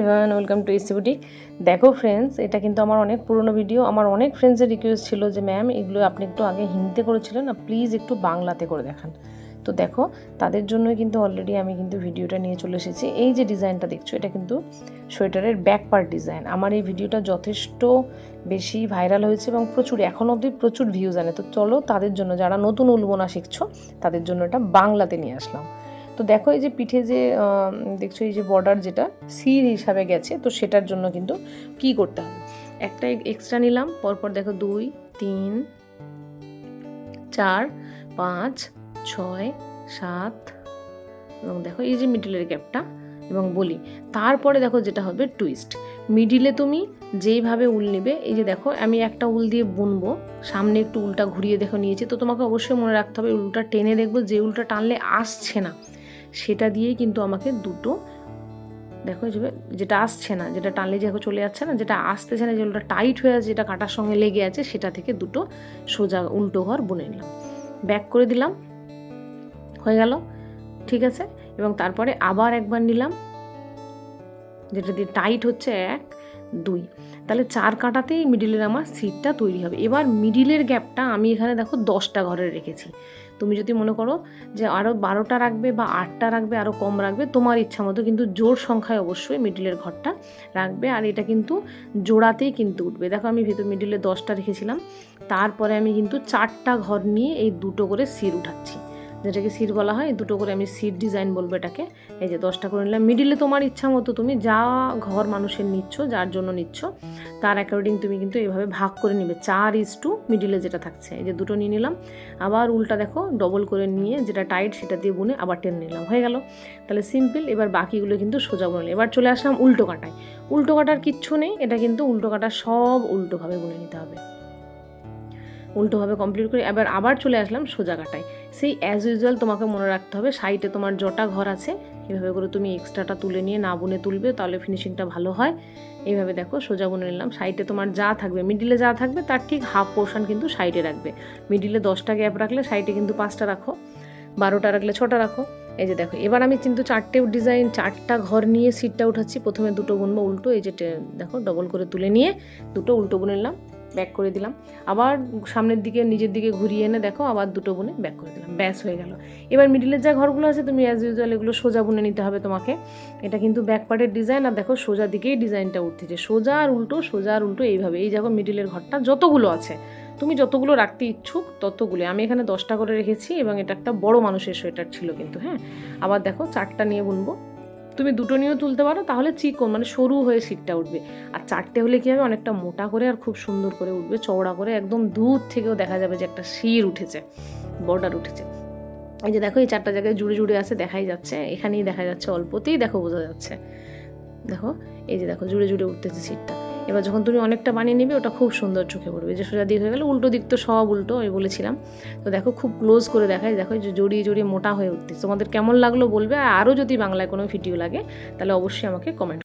Everyone, welcome to easy boutique. দেখো friends এটা কিন্তু আমার অনেক পুরনো ভিডিও আমার অনেক ফ্রেন্ডসের রিকোয়েস্ট ছিল যে ম্যাম এগুলো আপনি একটু আগে হিন্দিতে করেছিলেন না প্লিজ একটু বাংলাতে করে দেখান। তো দেখো, তাদের জন্যই কিন্তু অলরেডি আমি কিন্তু ভিডিওটা নিয়ে চলে এসেছি। এই যে ডিজাইনটা দেখছ, এটা কিন্তু সোয়েটারের ব্যাক পার্ট ডিজাইন আমার এই ভিডিওটা যথেষ্ট বেশি ভাইরাল হয়েছে এবং প্রচুর, এখন অবধি প্রচুর ভিউজ আনে। তো চলো, তাদের জন্য, যারা নতুন উলবোনা শিখছো, তাদের জন্য এটা বাংলাতে নিয়ে আসলাম। তো দেখো এই যে পিঠে যে দেখছ এই যে বর্ডার যেটা সির হিসাবে গেছে, তো সেটার জন্য কিন্তু কি করতে হবে? একটা এক্সট্রা নিলাম, পরপর দেখো দুই, তিন, চার, পাঁচ, ছয়, সাত, এবং দেখো এই যে মিডিলের গ্যাপটা এবং বলি, তারপরে দেখো যেটা হবে টুইস্ট মিডিলে তুমি যেইভাবে উল নেবে, এই যে দেখো আমি একটা উল দিয়ে বুনবো, সামনে একটু উলটা ঘুরিয়ে দেখো নিয়েছি, তো তোমাকে অবশ্যই মনে রাখতে হবে, উলটা টেনে দেখব, যে উলটা টানলে আসছে না। সেটা দিয়েই কিন্তু আমাকে দুটো, দেখো যেটা আসছে না, যেটা টানলে যে চলে যাচ্ছে না, যেটা আসতেছে না যেটা টাইট হয়ে আছে, যেটা কাটার সঙ্গে লেগে আছে, সেটা থেকে দুটো সোজা উল্টো ঘর বুনে নিলাম। ব্যাক করে দিলাম, হয়ে গেল, ঠিক আছে? এবং তারপরে আবার একবার নিলাম, যেটা দিয়ে টাইট হচ্ছে এক, দুই। তাহলে চার কাটাতেই মিডিলের আমার সিটটা তৈরি হবে। এবার মিডিলের গ্যাপটা আমি এখানে দেখো দশটা ঘরে রেখেছি। তুমি যদি মনে করো যে আরও বারোটা রাখবে বা আটটা রাখবে আরও কম রাখবে, তোমার ইচ্ছা মতো কিন্তু জোর সংখ্যায় অবশ্যই মিডিলের ঘরটা রাখবে। আর এটা কিন্তু জোড়াতেই কিন্তু উঠবে। দেখো আমি ভেতর মিডিলে দশটা রেখেছিলাম। তারপরে আমি কিন্তু চারটা ঘর নিয়ে এই দুটো করে সির উঠাচ্ছি। যেটাকে সিট বলা হয়, দুটো করে আমি সিট ডিজাইন বলব এটাকে। এই যে দশটা করে নিলাম। মিডিলে তোমার ইচ্ছা মতো তুমি যা ঘর মানুষের নিচ্ছ, যার জন্য নিচ্ছ, তার অ্যাকর্ডিং তুমি কিন্তু এইভাবে ভাগ করে নিবে। চার ইস টু মিডিলে যেটা থাকছে। এই যে দুটো নিয়ে নিলাম। আবার উল্টা দেখো ডবল করে নিয়ে যেটা টাইট সেটা দিয়ে বুনে আবার টেনে নিলাম। হয়ে গেল। তাহলে সিম্পল এবার বাকিগুলো কিন্তু সোজা বুনে। এবার চলে আসলাম উল্টো কাটায়। উল্টো কাটার কিচ্ছু নেই। এটা কিন্তু উল্টো কাটা সব উল্টোভাবে বুনে নিতে হবে। উল্টোভাবে কমপ্লিট করে, এবার আবার চলে আসলাম সোজা কাটায়। সেই অ্যাজ ইউজুয়াল তোমাকে মনে রাখতে হবে, সাইডে তোমার জটা ঘর আছে, এভাবে করে তুমি এক্সট্রাটা তুলে নিয়ে না বুনে তুলবে, তাহলে ফিনিশিংটা ভালো হয়। এইভাবে দেখো সোজা বুনে নিলাম, সাইডে তোমার যা থাকবে মিডিলে যা থাকবে, তার ঠিক হাফ পোর্শন কিন্তু সাইডে রাখবে। মিডিলে দশটা গ্যাপ রাখলে সাইডে কিন্তু পাঁচটা রাখো, বারোটা রাখলে ছটা রাখো। এই যে দেখো, এবার আমি কিন্তু চারটে ডিজাইন চারটা ঘর নিয়ে সিটটা উঠাচ্ছি, প্রথমে দুটো বুনবো, উল্টো, এই যে দেখো ডবল করে তুলে নিয়ে দুটো উল্টো বুনে নিলাম। ব্যাক করে দিলাম। আবার সামনের দিকে, নিজের দিকে ঘুরিয়ে এনে দেখো, আবার দুটো বুনে ব্যাক করে দিলাম। ব্যাস হয়ে গেল। এবার মিডিলের যা ঘরগুলো আছে, তুমি অ্যাজ ইউজুয়াল এগুলো সোজা বুনে নিতে হবে তোমাকে। এটা কিন্তু ব্যাক পার্টের ডিজাইন আর দেখো সোজা দিকেই ডিজাইনটা উঠতেছে সোজা আর উল্টো, সোজা আর উল্টো এইভাবে। এই দেখো মিডিলের ঘরটা যতগুলো আছে, তুমি যতগুলো রাখতে ইচ্ছুক ততগুলো আমি এখানে দশটা করে রেখেছি এবং এটা একটা বড় মানুষের সোয়েটার ছিল কিন্তু হ্যাঁ? আবার দেখো চারটা নিয়ে বুনবো। তুমি দুটো নিয়েও তুলতে পারো, তাহলে চিকন মানে সরু হয়ে শীতটা উঠবে। আর চারটে হলে কী হবে? অনেকটা মোটা করে আর খুব সুন্দর করে উঠবে, চওড়া করে একদম দূর থেকেও দেখা যাবে যে একটা শির উঠেছে, বর্ডার উঠেছে। এই যে দেখো, এই চারটা জায়গায় জুড়ে জুড়ে আছে, দেখাই যাচ্ছে, এখানেই দেখা যাচ্ছে অল্পতেই, দেখো বোঝা যাচ্ছে। দেখো, এই যে দেখো, জুড়ে জুড়ে উঠতেছে সিটটা এবার যখন তুমি অনেকটা বানিয়ে নিবে, ওটা খুব সুন্দর চোখে পড়বে। যে সোজা দিক হয়ে গেলে, উল্টো দিক তো সব উল্টো, আমি বলেছিলাম। তো দেখো, খুব ক্লোজ করে দেখায় দেখো যে জড়িয়ে জড়িয়ে মোটা হয়ে উঠতেছে। তোমাদের কেমন লাগল বলবে? আর আরও যদি বাংলায় কোনো ভিডিও লাগে, তাহলে অবশ্যই আমাকে কমেন্ট